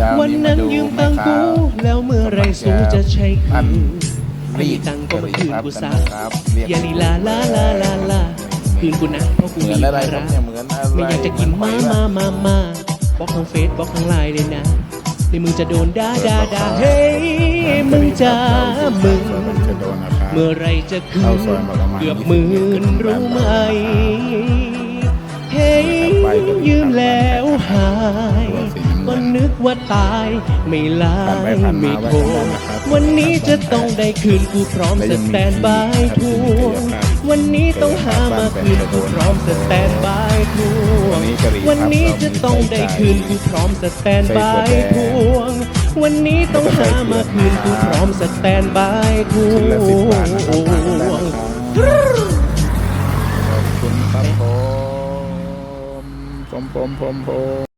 เช้าวันนี้มานั้นดูยืมแม่ตังค้ากูแล้วเมื่อไรสูจะใช้อัคืนนไม่มีตังก็มาคืนกูซะครับเรียกอย่าลีลาลาลาลาลาคืนกูนะเพราะกูเหมืมีอนอะไรภาครับระเนี่ยเหมือนอะไรไม่อยากจะกินเหมาอนหมาอยมามาบล็อกทางเฟซบล็อกทางไลน์เลยนะในมึงจะโดนด่าด่าด่าเฮ้ยมึงจ้ามึงจะโดนนะครับเมื่อไรจะคืเข้านซอยมาประมาณเกือบหมื่นรู้ไหมเฮ้ยยืมแล้วหายก็นึก ว่าตายไม่ไลาผ่านไปยผ่านมาไม่โทรไว้ก่อนนะครับวันนี้จะต้องได้คืนกูพร้อมสแตนบายทวงวันนี้ต้องหามาคืนกูพร้อมสแตนบายทวงวันนี้จะต้องได้คืนกูพร้อมสแตนบายทวงวันนี้ต้องหามาคืนกูพร้อมสแตนบายทวชิ้นละสิบบาทนะครับทานได้งนะครับ ขอบคุณครับผมผมผมผมผม